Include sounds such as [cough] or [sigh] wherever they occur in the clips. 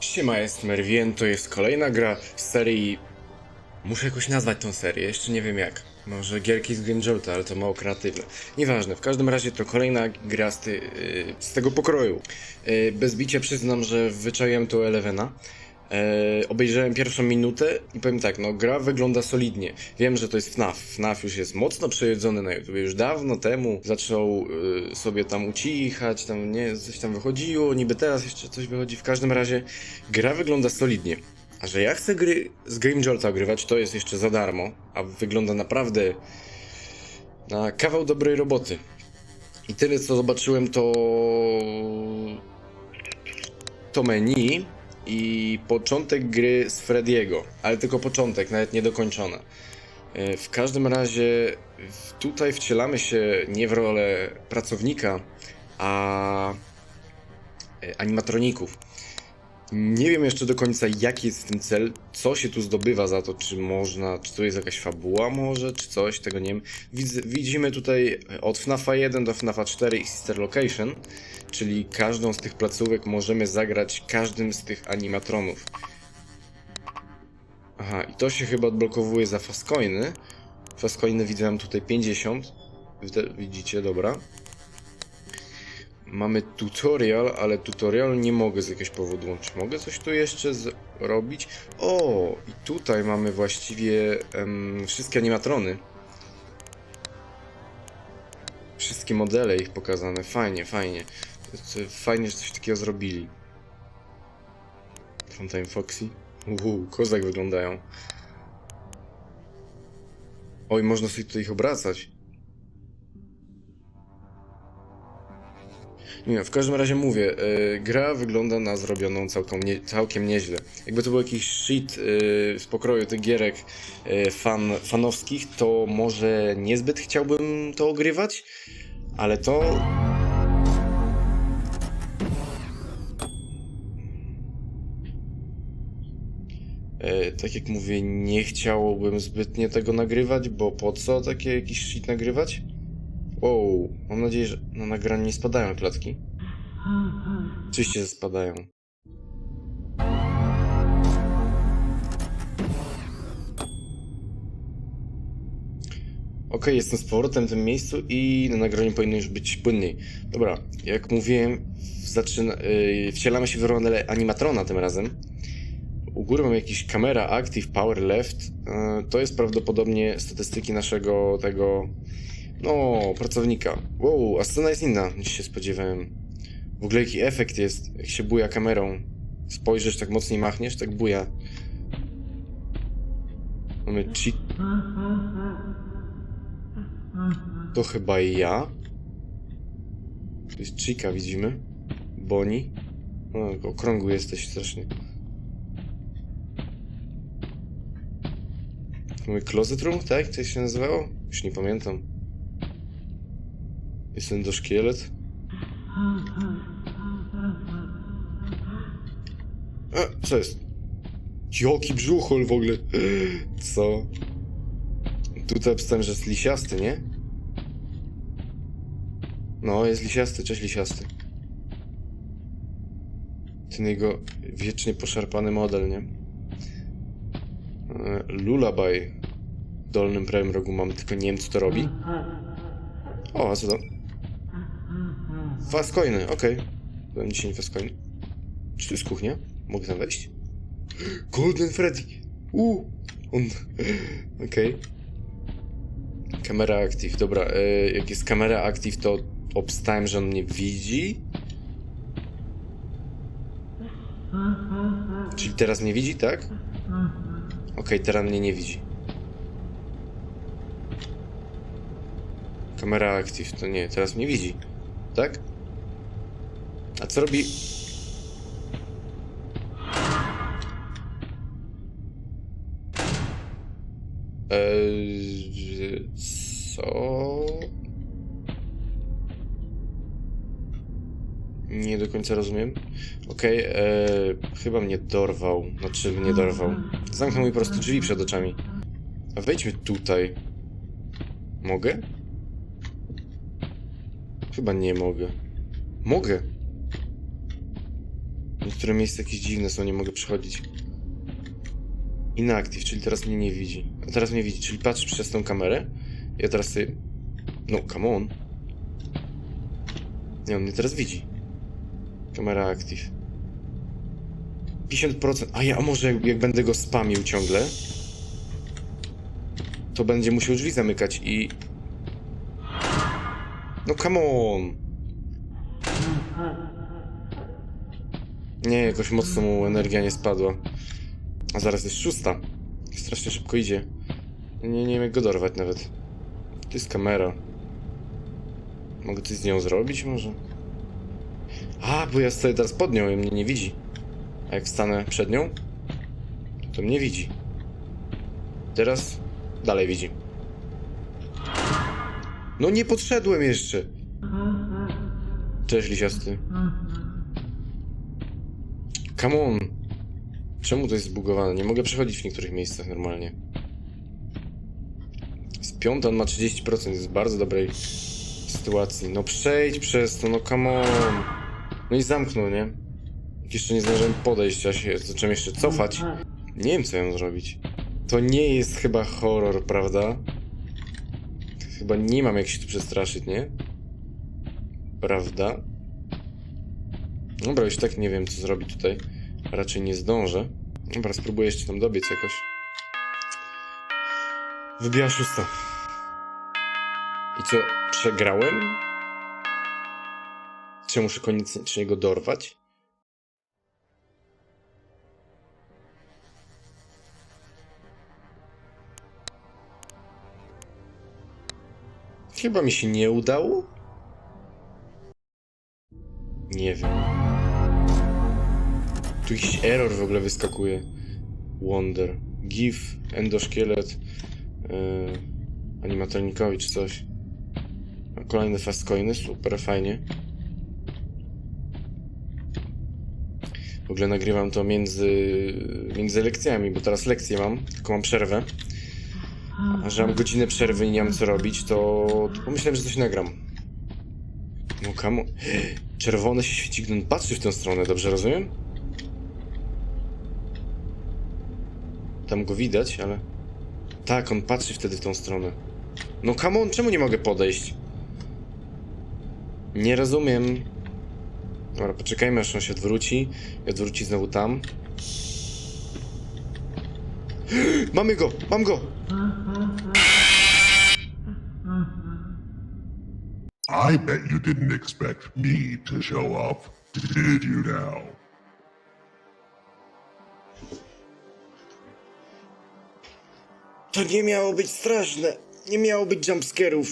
Siema, jest Merwien, to jest kolejna gra z serii... Muszę jakoś nazwać tą serię, jeszcze nie wiem jak. Może gierki z Green Jolta, ale to mało kreatywne. Nieważne, w każdym razie to kolejna gra z, ty, yy, z tego pokroju. Yy, bez bicia przyznam, że wyczaiłem to Elevena. E, obejrzałem pierwszą minutę i powiem tak, no gra wygląda solidnie. Wiem, że to jest FNAF. FNAF już jest mocno przejedzony na YouTube. Już dawno temu zaczął y, sobie tam ucichać, tam nie, coś tam wychodziło, niby teraz jeszcze coś wychodzi. W każdym razie gra wygląda solidnie. A że ja chcę gry z Game Jolta ogrywać, to jest jeszcze za darmo, a wygląda naprawdę na kawał dobrej roboty. I tyle co zobaczyłem to to menu i początek gry z Frediego, ale tylko początek, nawet niedokończone. E, W każdym razie tutaj wcielamy się nie w rolę pracownika, a e, animatroników. Nie wiem jeszcze do końca jaki jest ten cel, co się tu zdobywa za to, czy można, czy to jest jakaś fabuła może, czy coś, tego nie wiem. Widz, widzimy tutaj od FNAFa 1 do FNAFa 4 i Sister Location, czyli każdą z tych placówek możemy zagrać każdym z tych animatronów. Aha, i to się chyba odblokowuje za. Fastcoiny widzę mam tutaj 50. Wide- Widzicie, dobra. Mamy tutorial, ale tutorial nie mogę z jakiegoś powodu łączyć. Mogę coś tu jeszcze zrobić? O, i tutaj mamy właściwie em, wszystkie animatrony. Wszystkie modele ich pokazane. Fajnie, fajnie. To Fajnie, że coś takiego zrobili. Funtime Foxy. Uhu, kozak wyglądają. Oj, można sobie tutaj ich obracać. Nie, w każdym razie mówię, y, gra wygląda na zrobioną całkiem, nie, całkiem nieźle. Jakby to był jakiś shit y, z pokroju tych gierek y, fan, fanowskich, to może niezbyt chciałbym to ogrywać, ale to... E, tak jak mówię, nie chciałbym zbytnio tego nagrywać, bo po co takie jakiś shit nagrywać? Wow, mam nadzieję, że na nagraniu nie spadają klatki. Oczywiście, spadają. Ok, jestem z powrotem w tym miejscu i na nagraniu powinno już być płynniej. Dobra, jak mówiłem, zaczyna, yy, wcielamy się w rolę animatrona tym razem. U góry mamy jakiś kamera active, power left. Yy, to jest prawdopodobnie statystyki naszego tego no, pracownika. Wow, a scena jest inna niż się spodziewałem. W ogóle jaki efekt jest, jak się buja kamerą. Spojrzysz, tak mocniej machniesz, tak buja. Mamy cheat. To chyba ja. To jest Chica, widzimy. Boni. O, okrągły jesteś strasznie. Mamy Closet Room, tak? To się nazywało? Już nie pamiętam. Jestem do szkielet. A, co jest? Jaki brzuchol w ogóle? Co? Tutaj pisałem, że jest lisiasty, nie? No, jest lisiasty, cześć lisiasty. Ten jego wiecznie poszarpany model, nie? E, Lullaby w dolnym prawym rogu mamy, tylko nie wiem co to robi. O, a co to? Fastcoiny, okej. Byłem dzisiaj fastcoiny. Czy to jest kuchnia? Mogę tam wejść? Golden Freddy! Uuu! On... Okej. Kamera active, dobra. E, jak jest kamera active, to obstałem, że on mnie widzi. Czyli teraz mnie widzi, tak? Okej, teraz mnie nie widzi. Kamera active, to nie, teraz mnie widzi. Tak? A co robi... Eee, co? Nie do końca rozumiem. Okej, eee, chyba mnie dorwał. Znaczy mnie dorwał. Zamknął mi po prostu drzwi przed oczami. A wejdźmy tutaj. Mogę? Chyba nie mogę. Mogę. Niektóre miejsca jakieś dziwne są, nie mogę przechodzić. Inactive, czyli teraz mnie nie widzi. A teraz mnie widzi, czyli patrzy przez tą kamerę. Ja teraz sobie... No, come on. Nie, on mnie teraz widzi. Kamera active. 50%. A ja, a może jak, jak będę go spamił ciągle, to będzie musiał drzwi zamykać i... No come on! Nie, jakoś mocno mu energia nie spadła. A zaraz jest szósta. Strasznie szybko idzie. Nie, nie wiem jak go dorwać nawet. To jest kamera. Mogę coś z nią zrobić może? A, bo ja stoję teraz pod nią i mnie nie widzi. A jak stanę przed nią, to mnie widzi. Teraz dalej widzi. No nie podszedłem jeszcze. Cześć, lisiasty. Come on. Czemu to jest zbugowane? Nie mogę przechodzić w niektórych miejscach normalnie. Z piąta on ma 30%, jest w bardzo dobrej sytuacji. No przejdź przez to, no come on. No i zamknął, nie? Jeszcze nie zdążyłem podejść, a się zacząłem jeszcze cofać. Nie wiem, co mam zrobić. To nie jest chyba horror, prawda? Chyba nie mam jak się tu przestraszyć, nie? Prawda? Dobra, już tak nie wiem, co zrobić tutaj. Raczej nie zdążę. Dobra, spróbuję jeszcze tam dobiec jakoś. Wybija szósta. I co, przegrałem? Czy muszę koniecznie go dorwać? Chyba mi się nie udało? Nie wiem. Tu jakiś error w ogóle wyskakuje. Wonder. Give, endoszkielet, yy, animatronikowi czy coś. A Kolejne fast coiny, super, fajnie. W ogóle nagrywam to między, między lekcjami, bo teraz lekcje mam, tylko mam przerwę. A że mam godzinę przerwy i nie mam co robić, to, to pomyślałem, że coś nagram. No kamo... [gasps] Czerwone się świeci, gdy patrzy w tę stronę, dobrze rozumiem? Tam go widać, ale... Tak, on patrzy wtedy w tą stronę. No come on, czemu nie mogę podejść? Nie rozumiem. Dobra, poczekajmy aż on się odwróci i odwróci znowu tam. [gasps] Mamy go! Mam go! I bet you didn't expect me to show up, did you now? To nie miało być straszne. Nie miało być jumpscarów.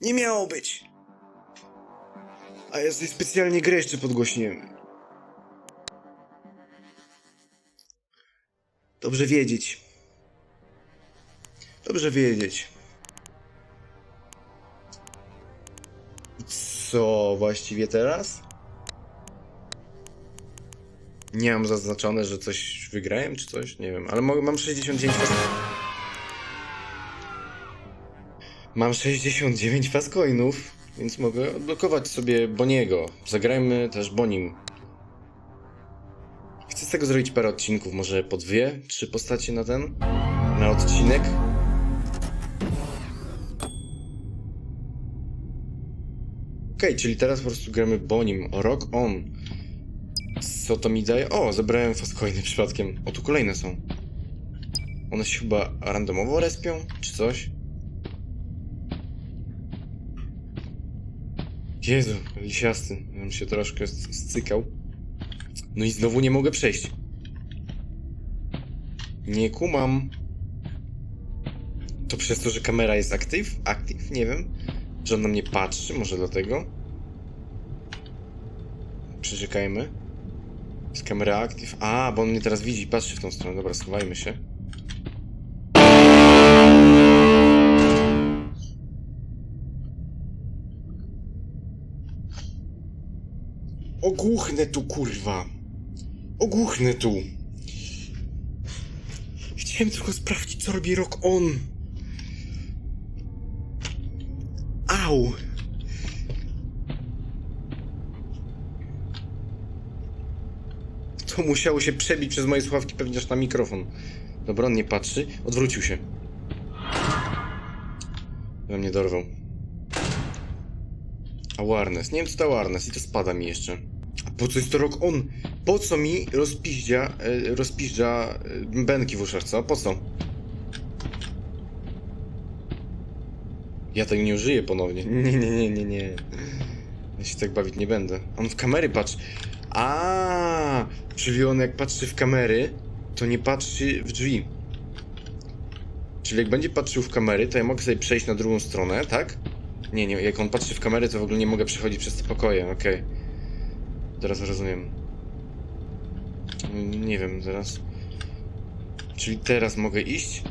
Nie miało być. A ja sobie specjalnie grę jeszcze podgłośniłem. Dobrze wiedzieć. Dobrze wiedzieć. I Co właściwie teraz? Nie mam zaznaczone, że coś wygrałem czy coś, nie wiem, ale mam 69 fast... Mam 69 fastcoinów, więc mogę odblokować sobie Boniego. Zagrajmy też Bonim. Chcę z tego zrobić parę odcinków, może po dwie, trzy postacie na ten, na odcinek. Okej, czyli teraz po prostu gramy Bonim. Rock on. Co to mi daje? O, zebrałem fastcoiny przypadkiem. O, tu kolejne są. One się chyba randomowo respią, czy coś? Jezu, lisiasty. Bym się troszkę scykał. No i znowu nie mogę przejść. Nie kumam. To przez to, że kamera jest active? Active? Nie wiem. Że on na mnie patrzy, może dlatego? Przeczekajmy. Z kamera active. A, bo on mnie teraz widzi, patrzy w tą stronę. Dobra, schowajmy się. Ogłuchnę tu, kurwa. Ogłuchnę tu. Chciałem tylko sprawdzić, co robi Rock On. Au. To musiało się przebić przez moje słuchawki pewnie aż na mikrofon. Dobra, on nie patrzy. Odwrócił się. We mnie dorwał. Awareness. Nie wiem co to awareness i to spada mi jeszcze. A po co jest to rok on? Po co mi rozpiździa, e, rozpiździa e, bęki w uszach, co? Po co? Ja tego nie użyję ponownie. [laughs] Nie, nie, nie, nie, nie. Ja się tak bawić nie będę. On w kamery patrzy. A, czyli on jak patrzy w kamery, to nie patrzy w drzwi. Czyli jak będzie patrzył w kamery, to ja mogę sobie przejść na drugą stronę, tak? Nie, nie, jak on patrzy w kamery, to w ogóle nie mogę przechodzić przez te pokoje, okej. Teraz rozumiem. Mm, Nie wiem, teraz. Czyli teraz mogę iść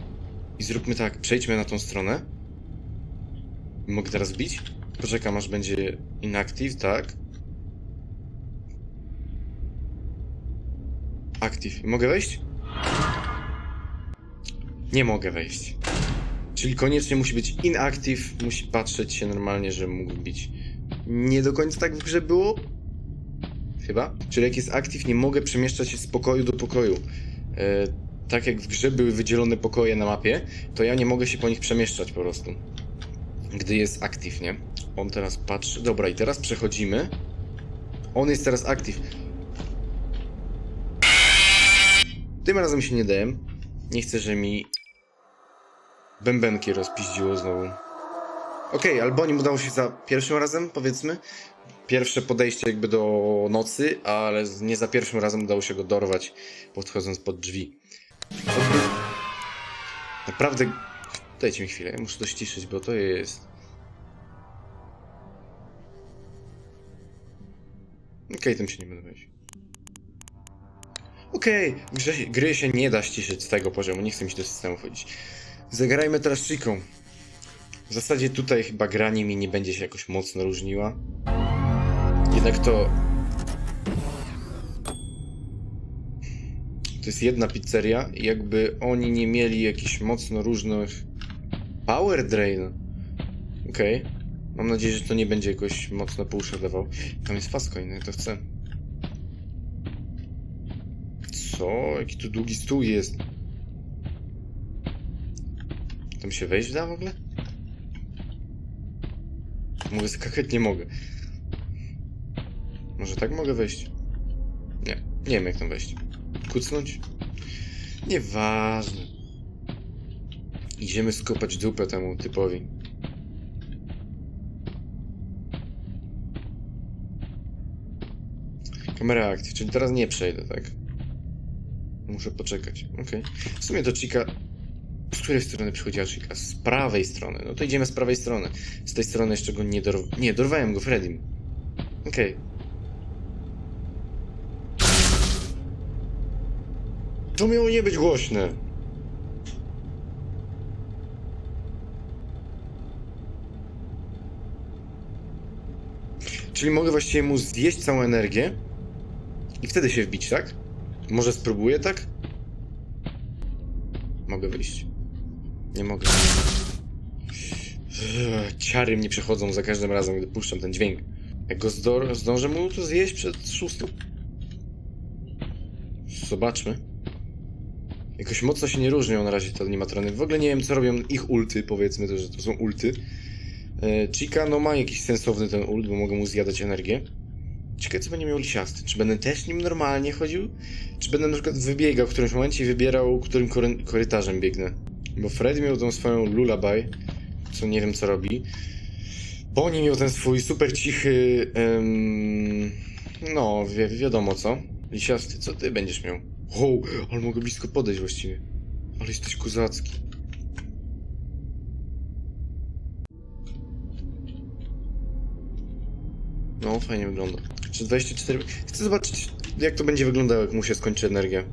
i zróbmy tak, przejdźmy na tą stronę. Mogę teraz bić? Poczekam aż będzie inactive, tak? Active. Mogę wejść? Nie mogę wejść. Czyli koniecznie musi być inactive, musi patrzeć się normalnie, że mógł bić. Nie do końca tak w grze było? Chyba? Czyli jak jest active, nie mogę przemieszczać się z pokoju do pokoju. E, tak jak w grze były wydzielone pokoje na mapie, to ja nie mogę się po nich przemieszczać po prostu. Gdy jest active, nie? On teraz patrzy. Dobra, i teraz przechodzimy. On jest teraz active. Tym razem się nie dałem. Nie chcę, że mi bębenki rozpiździło znowu. Okej, albo nim udało się za pierwszym razem, powiedzmy. Pierwsze podejście jakby do nocy, ale nie za pierwszym razem udało się go dorwać, podchodząc pod drzwi. Naprawdę... Dajcie mi chwilę, muszę to ściszyć, bo to jest... Okej, tym się nie będę bawić. Okej, grze, gry się nie da ściszyć z tego poziomu, nie chcę mi się do systemu wchodzić. Zagrajmy teraz Chiką. W zasadzie tutaj chyba granie mi nie będzie się jakoś mocno różniła. Jednak to... To jest jedna pizzeria jakby oni nie mieli jakichś mocno różnych... Power drain. Okej. Mam nadzieję, że to nie będzie jakoś mocno pouszadował. Tam jest Fastcoin, ja to chcę. Co? Jaki tu długi stół jest? Tam się wejść da w ogóle? Mogę skakać? Nie mogę. Może tak mogę wejść? Nie, nie wiem jak tam wejść. Kucnąć? Nieważne. Idziemy skopać dupę temu typowi. Kamera active, czyli teraz nie przejdę, tak? Muszę poczekać, okej. W sumie to Chica... Z której strony przychodziła Chica? Z prawej strony. No to idziemy z prawej strony. Z tej strony jeszcze go nie dorwałem. Nie, dorwałem go Fredim. Okej. To miało nie być głośne. Czyli mogę właściwie mu zjeść całą energię i wtedy się wbić, tak? Może spróbuję, tak? Mogę wyjść. Nie mogę. Eee, Ciary mnie przechodzą za każdym razem, gdy puszczam ten dźwięk. Jak go zdążę mu to zjeść przed szóstą? Zobaczmy. Jakoś mocno się nie różnią na razie te animatrony. W ogóle nie wiem, co robią ich ulty, powiedzmy to, że to są ulty. E, Chica, no ma jakiś sensowny ten ult, bo mogę mu zjadać energię. Ciekawe, co będzie miał lisiasty. Czy będę też nim normalnie chodził? Czy będę na przykład wybiegał w którymś momencie i wybierał, którym kory korytarzem biegnę? Bo Fred miał tą swoją lullaby, co nie wiem co robi. Bonnie miał ten swój super cichy... em, no, wi wiadomo co. Lisiasty, co ty będziesz miał? O, ale mogę blisko podejść właściwie. Ale jesteś kozacki. No, fajnie wygląda. Czy 24... Chcę zobaczyć, jak to będzie wyglądało, jak mu się skończy energia.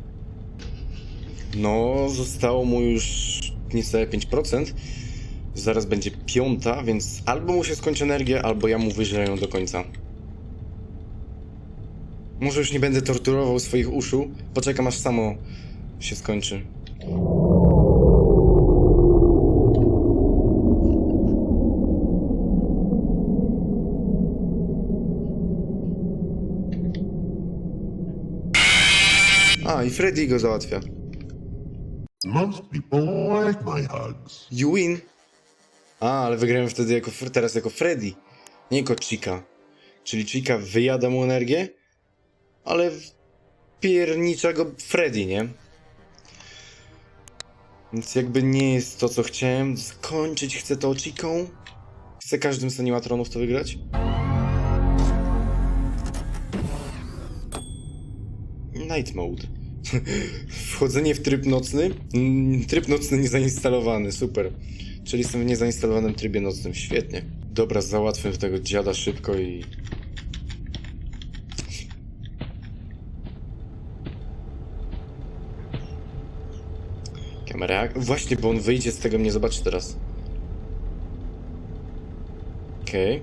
No, zostało mu już niecałe 5%. Zaraz będzie piąta, więc albo mu się skończy energia, albo ja mu wyżrę ją do końca. Może już nie będę torturował swoich uszu. Poczekam aż samo się skończy. A, i Freddy go załatwia. Most people like my hugs. You win. A, ale wygrałem wtedy jako, teraz jako Freddy, nie jako Chica. Czyli Chica wyjada mu energię, ale piernicza go Freddy, nie? Więc jakby nie jest to, co chciałem. Skończyć chcę to Chiką. Chcę każdym z animatronów to wygrać. Night mode. Wchodzenie w tryb nocny. Mm, Tryb nocny niezainstalowany, super. Czyli jestem w niezainstalowanym trybie nocnym, świetnie. Dobra, załatwmy tego dziada szybko i... Kamera... Właśnie, bo on wyjdzie z tego, mnie zobaczy teraz. Okej.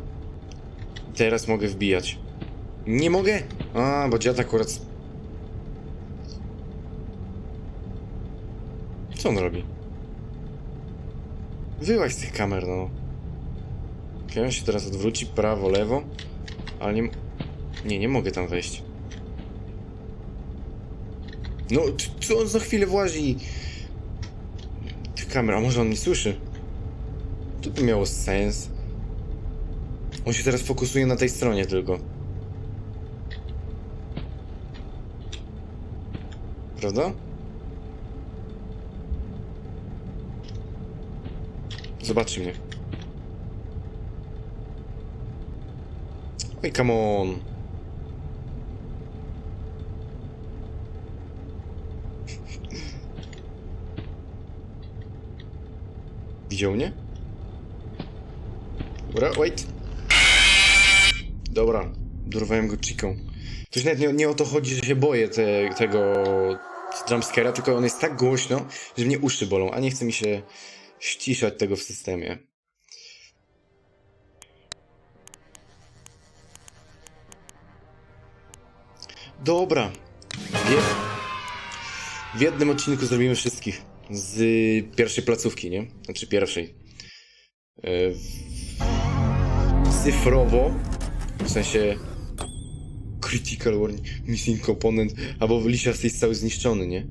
Teraz mogę wbijać. Nie mogę! A, bo dziad akurat... Co on robi? Wyłaź z tych kamer, no. Okej, on się teraz odwróci, prawo, lewo. Ale nie... Nie, nie mogę tam wejść. No, co on za chwilę włazi? Tych kamer, a może on nie słyszy? To by miało sens. On się teraz fokusuje na tej stronie tylko. Prawda? Zobaczy mnie. Oj, come on. Widział mnie? Dobra, wait. Dobra, dorwałem go chiką. To już nawet nie, nie o to chodzi, że się boję te, tego jumpscare'a, tylko on jest tak głośno, że mnie uszy bolą, a nie chce mi się ściszać tego w systemie. Dobra. W, jed... w jednym odcinku zrobimy wszystkich. Z pierwszej placówki, nie? Znaczy pierwszej. E, Cyfrowo. W sensie... Critical warning, missing component, albo lisiasty jest cały zniszczony, nie?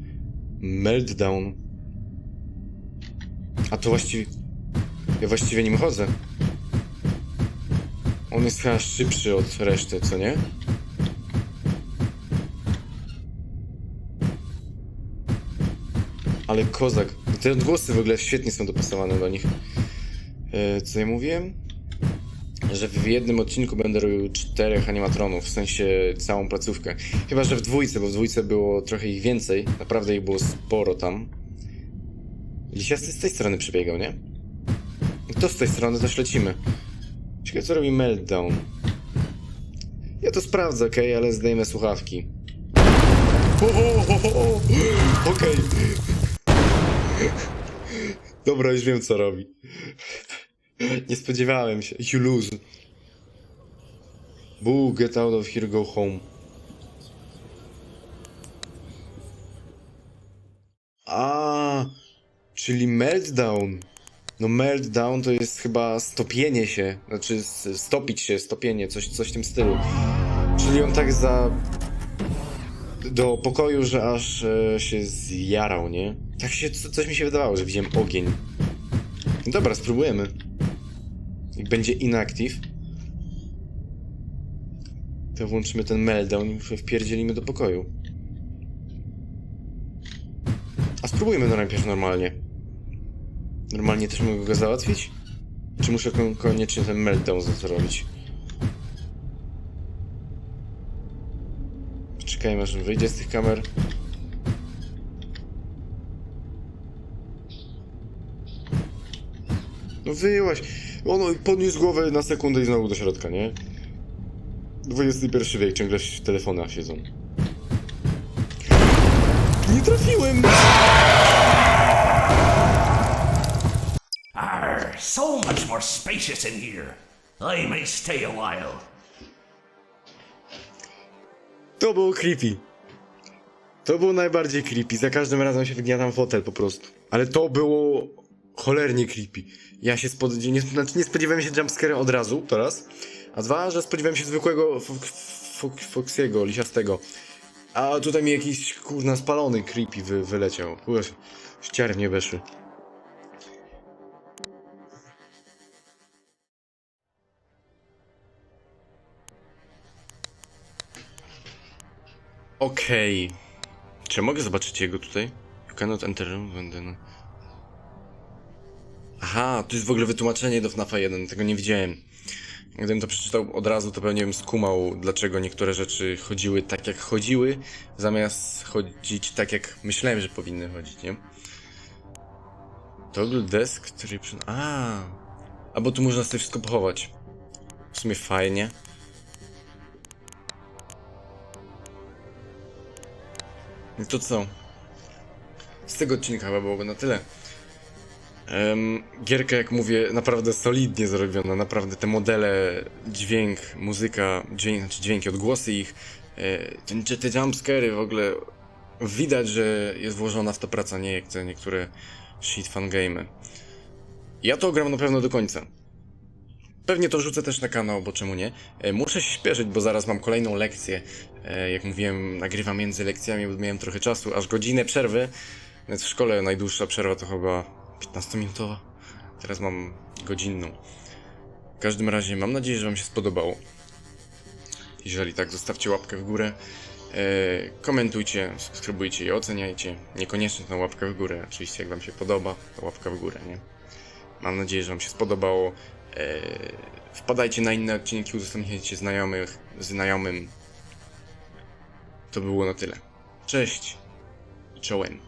Meltdown. A to właściwie... Ja właściwie nim chodzę. On jest chyba szybszy od reszty, co nie? Ale kozak. Te odgłosy w ogóle świetnie są dopasowane do nich. E, co ja mówiłem? Że w jednym odcinku będę robił czterech animatronów, w sensie całą placówkę. Chyba, że w dwójce, bo w dwójce było trochę ich więcej. Naprawdę ich było sporo tam. Lisiasty z tej strony przebiegał, nie? To z tej strony też lecimy. Ciekawe co robi Meltdown. Ja to sprawdzę, okej, ale zdejmę słuchawki. Okej. Dobra, już wiem co robi. Nie spodziewałem się. You lose. Boo, get out of here, go home. A, czyli meltdown. No meltdown to jest chyba stopienie się, znaczy stopić się, stopienie, coś, coś w tym stylu. Czyli on tak za... do pokoju, że aż e, się zjarał, nie? Tak się, co, coś mi się wydawało, że widziałem ogień. Dobra, spróbujemy. Jak będzie inactive, to włączymy ten meltdown i wpierdzielimy do pokoju. A spróbujmy no najpierw normalnie. Normalnie też mogę go załatwić? Czy muszę kon- koniecznie ten meltdown za to robić? Czekajmy aż wyjdzie z tych kamer. No wyłaś. Ono podniósł głowę na sekundę i znowu do środka, nie? XXI wiek, ciągle w telefonach siedzą. Nie trafiłem! So much more spacious in here. I may stay a while. To było creepy. To było najbardziej creepy. Za każdym razem się wygniatam fotel po prostu. Ale to było cholernie creepy. Ja się spod... nie, znaczy nie spodziewałem się jumpscare'a od razu, teraz. A dwa, że spodziewałem się zwykłego Fo- Fo- Foxiego, lisiastego. A tutaj mi jakiś kurna spalony creepy wy, wyleciał. Uż, ściernie weszły. Okej. Czy mogę zobaczyć jego tutaj? You cannot enter the... Aha, to jest w ogóle wytłumaczenie do FNAFa 1, tego nie widziałem. Gdybym to przeczytał od razu, to pewnie bym skumał, dlaczego niektóre rzeczy chodziły tak, jak chodziły, zamiast chodzić tak, jak myślałem, że powinny chodzić, nie? Toggle desk, który. A, a bo tu można sobie wszystko pochować. W sumie fajnie. I to co? Z tego odcinka chyba byłoby na tyle. Em, gierka, jak mówię, naprawdę solidnie zrobiona, naprawdę te modele, dźwięk, muzyka, dźwięk, znaczy dźwięki, odgłosy ich, e, ten- te, jumpscary w ogóle, widać, że jest włożona w to praca, nie jak te niektóre shit fan game. Ja to gram na pewno do końca. Pewnie to rzucę też na kanał, bo czemu nie? E, Muszę się śpieszyć, bo zaraz mam kolejną lekcję. E, Jak mówiłem, nagrywam między lekcjami, bo miałem trochę czasu, aż godzinę przerwy. Więc w szkole najdłuższa przerwa to chyba 15-minutowa. Teraz mam godzinną. W każdym razie mam nadzieję, że Wam się spodobało. Jeżeli tak, zostawcie łapkę w górę. E, komentujcie, subskrybujcie i oceniajcie. Niekoniecznie tą łapkę w górę. Oczywiście jak Wam się podoba, to łapka w górę, nie? Mam nadzieję, że Wam się spodobało. E, wpadajcie na inne odcinki, udostępniajcie znajomych, znajomym. To było na tyle. Cześć i czołem.